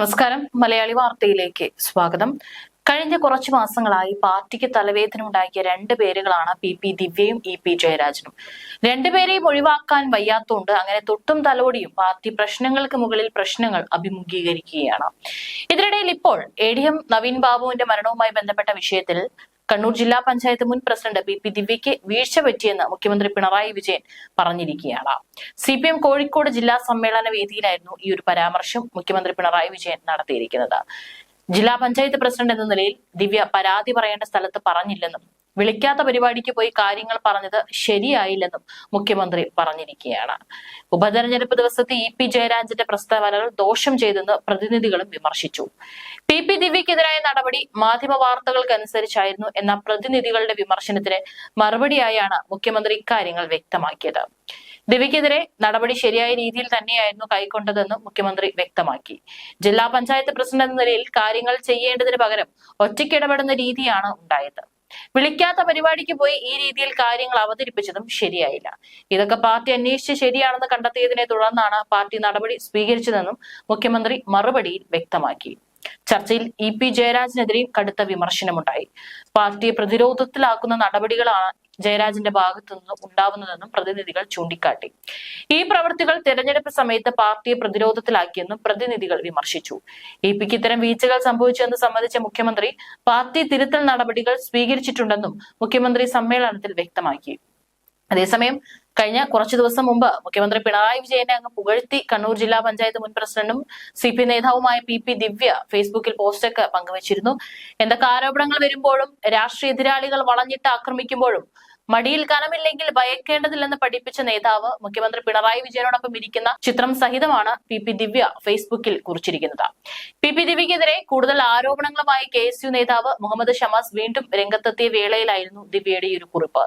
നമസ്കാരം. മലയാളി വാർത്തയിലേക്ക് സ്വാഗതം. കഴിഞ്ഞ കുറച്ചു മാസങ്ങളായി പാർട്ടിക്ക് തലവേദന ഉണ്ടാക്കിയ രണ്ട് പേരുകളാണ് പി പി ദിവ്യയും ഇ പി ജയരാജനും. രണ്ടുപേരെയും ഒഴിവാക്കാൻ വയ്യാത്തോണ്ട് അങ്ങനെ തൊട്ടും തലോടിയും പാർട്ടി പ്രശ്നങ്ങൾക്ക് മുകളിൽ പ്രശ്നങ്ങൾ അഭിമുഖീകരിക്കുകയാണ്. ഇതിനിടയിൽ ഇപ്പോൾ എ ഡി എം നവീൻ ബാബുവിന്റെ മരണവുമായി ബന്ധപ്പെട്ട വിഷയത്തിൽ കണ്ണൂർ ജില്ലാ പഞ്ചായത്ത് മുൻ പ്രസിഡന്റ് പി പി ദിവ്യയ്ക്ക് വീഴ്ച പറ്റിയെന്ന് മുഖ്യമന്ത്രി പിണറായി വിജയൻ പറഞ്ഞിരിക്കുകയാണ്. സി പി എം കോഴിക്കോട് ജില്ലാ സമ്മേളന വേദിയിലായിരുന്നു ഈ ഒരു പരാമർശം മുഖ്യമന്ത്രി പിണറായി വിജയൻ നടത്തിയിരിക്കുന്നത്. ജില്ലാ പഞ്ചായത്ത് പ്രസിഡന്റ് എന്ന നിലയിൽ ദിവ്യ പരാതി പറയേണ്ട സ്ഥലത്ത് പറഞ്ഞില്ലെന്നും വിളിക്കാത്ത പരിപാടിക്ക് പോയി കാര്യങ്ങൾ പറഞ്ഞത് ശരിയായില്ലെന്നും മുഖ്യമന്ത്രി പറഞ്ഞിരിക്കുകയാണ്. ഉപതെരഞ്ഞെടുപ്പ് ദിവസത്തെ ഇ പി ജയരാജന്റെ പ്രസ്താവനകൾ ദോഷം ചെയ്തെന്ന് പ്രതിനിധികളും വിമർശിച്ചു. പി പി ദിവ്യക്കെതിരായ നടപടി മാധ്യമ വാർത്തകൾക്കനുസരിച്ചായിരുന്നു എന്ന പ്രതിനിധികളുടെ വിമർശനത്തിന് മറുപടിയായാണ് മുഖ്യമന്ത്രി ഇക്കാര്യങ്ങൾ വ്യക്തമാക്കിയത്. ദിവ്യക്കെതിരെ നടപടി ശരിയായ രീതിയിൽ തന്നെയായിരുന്നു കൈക്കൊണ്ടതെന്നും മുഖ്യമന്ത്രി വ്യക്തമാക്കി. ജില്ലാ പഞ്ചായത്ത് പ്രസിഡന്റ് എന്ന നിലയിൽ കാര്യങ്ങൾ ചെയ്യേണ്ടതിന് പകരം ഒറ്റയ്ക്കിടപെടുന്ന രീതിയാണ് ഉണ്ടായത്. വിളിക്കാത്ത പരിപാടിക്ക് പോയി ഈ രീതിയിൽ കാര്യങ്ങൾ അവതരിപ്പിച്ചതും ശരിയായില്ല. ഇതൊക്കെ പാർട്ടി അന്വേഷിച്ച് ശരിയാണെന്ന് കണ്ടെത്തിയതിനെ തുടർന്നാണ് പാർട്ടി നടപടി സ്വീകരിച്ചതെന്നും മുഖ്യമന്ത്രി മറുപടിയിൽ വ്യക്തമാക്കി. ചർച്ചയിൽ ഇ പി ജയരാജിനെതിരെയും കടുത്ത വിമർശനമുണ്ടായി. പാർട്ടിയെ പ്രതിരോധത്തിലാക്കുന്ന നടപടികളാണ് ജയരാജിന്റെ ഭാഗത്തു നിന്നും ഉണ്ടാവുന്നതെന്നും പ്രതിനിധികൾ ചൂണ്ടിക്കാട്ടി. ഈ പ്രവൃത്തികൾ തെരഞ്ഞെടുപ്പ് സമയത്ത് പാർട്ടിയെ പ്രതിരോധത്തിലാക്കിയെന്നും പ്രതിനിധികൾ വിമർശിച്ചു. ഇ പിക്ക് ഇത്തരം വീഴ്ചകൾ സംഭവിച്ചെന്ന് സംബന്ധിച്ച മുഖ്യമന്ത്രി പാർട്ടി തിരുത്തൽ നടപടികൾ സ്വീകരിച്ചിട്ടുണ്ടെന്നും മുഖ്യമന്ത്രി സമ്മേളനത്തിൽ വ്യക്തമാക്കി. അതേസമയം കഴിഞ്ഞ കുറച്ചു ദിവസം മുമ്പ് മുഖ്യമന്ത്രി പിണറായി വിജയനെ അങ്ങ് പുകഴ്ത്തി കണ്ണൂർ ജില്ലാ പഞ്ചായത്ത് മുൻ പ്രസിഡന്റും സി പി നേതാവുമായ പി പി ദിവ്യ ഫേസ്ബുക്കിൽ പോസ്റ്റൊക്കെ പങ്കുവച്ചിരുന്നു. എന്തൊക്കെ ആരോപണങ്ങൾ വരുമ്പോഴും രാഷ്ട്രീയ എതിരാളികൾ വളഞ്ഞിട്ട് ആക്രമിക്കുമ്പോഴും മടിയിൽ കനമില്ലെങ്കിൽ ഭയക്കേണ്ടതില്ലെന്ന് പഠിപ്പിച്ച നേതാവ് മുഖ്യമന്ത്രി പിണറായി വിജയനോടൊപ്പം ഇരിക്കുന്ന ചിത്രം സഹിതമാണ് പി പി ദിവ്യ ഫേസ്ബുക്കിൽ കുറിച്ചിരിക്കുന്നത്. പി പി ദിവ്യക്കെതിരെ കൂടുതൽ ആരോപണങ്ങളുമായി കെ എസ് യു നേതാവ് മുഹമ്മദ് ഷമാസ് വീണ്ടും രംഗത്തെത്തിയ വേളയിലായിരുന്നു ദിവ്യയുടെ ഈ ഒരു കുറിപ്പ്.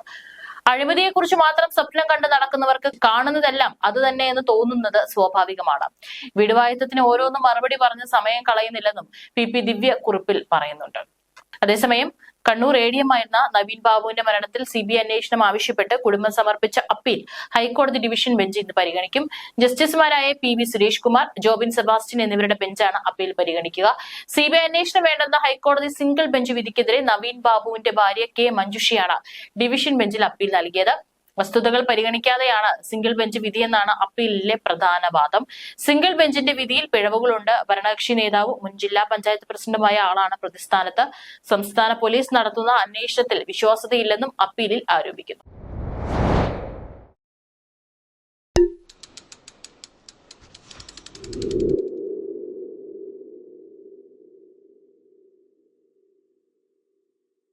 അഴിമതിയെക്കുറിച്ച് മാത്രം സ്വപ്നം കണ്ട് നടക്കുന്നവർക്ക് കാണുന്നതെല്ലാം അത് തന്നെ എന്ന് തോന്നുന്നത് സ്വാഭാവികമാണ്. വിടുവായുത്തത്തിന് ഓരോന്നും മറുപടി പറഞ്ഞ് സമയം കളയുന്നില്ലെന്നും പി പി ദിവ്യ കുറിപ്പിൽ പറയുന്നുണ്ട്. അതേസമയം കണ്ണൂർ എ ഡി എം ആയിരുന്ന നവീൻ ബാബുവിന്റെ മരണത്തിൽ സി ബി അന്വേഷണം ആവശ്യപ്പെട്ട് കുടുംബം സമർപ്പിച്ച അപ്പീൽ ഹൈക്കോടതി ഡിവിഷൻ ബെഞ്ച് ഇന്ന് പരിഗണിക്കും. ജസ്റ്റിസുമാരായ P V Suresh Kumar Jobin Sebastian എന്നിവരുടെ ബെഞ്ചാണ് അപ്പീൽ പരിഗണിക്കുക. സി ബി ഐ അന്വേഷണം വേണ്ടെന്ന ഹൈക്കോടതി സിംഗിൾ ബെഞ്ച് വിധിക്കെതിരെ നവീൻ ബാബുവിന്റെ ഭാര്യ കെ മഞ്ജുഷിയാണ് ഡിവിഷൻ ബെഞ്ചിൽ അപ്പീൽ നൽകിയത്. വസ്തുതകൾ പരിഗണിക്കാതെയാണ് സിംഗിൾ ബെഞ്ച് വിധിയെന്നാണ് അപ്പീലിലെ പ്രധാന വാദം. സിംഗിൾ ബെഞ്ചിന്റെ വിധിയിൽ പിഴവുകളുണ്ട്. ഭരണകക്ഷി നേതാവ് മുൻ ജില്ലാ പഞ്ചായത്ത് പ്രസിഡന്റുമായ ആളാണ് പ്രതിസ്ഥാനത്ത്. സംസ്ഥാന പോലീസ് നടത്തുന്ന അന്വേഷണത്തിൽ വിശ്വാസതയില്ലെന്നും അപ്പീലിൽ ആരോപിക്കുന്നു.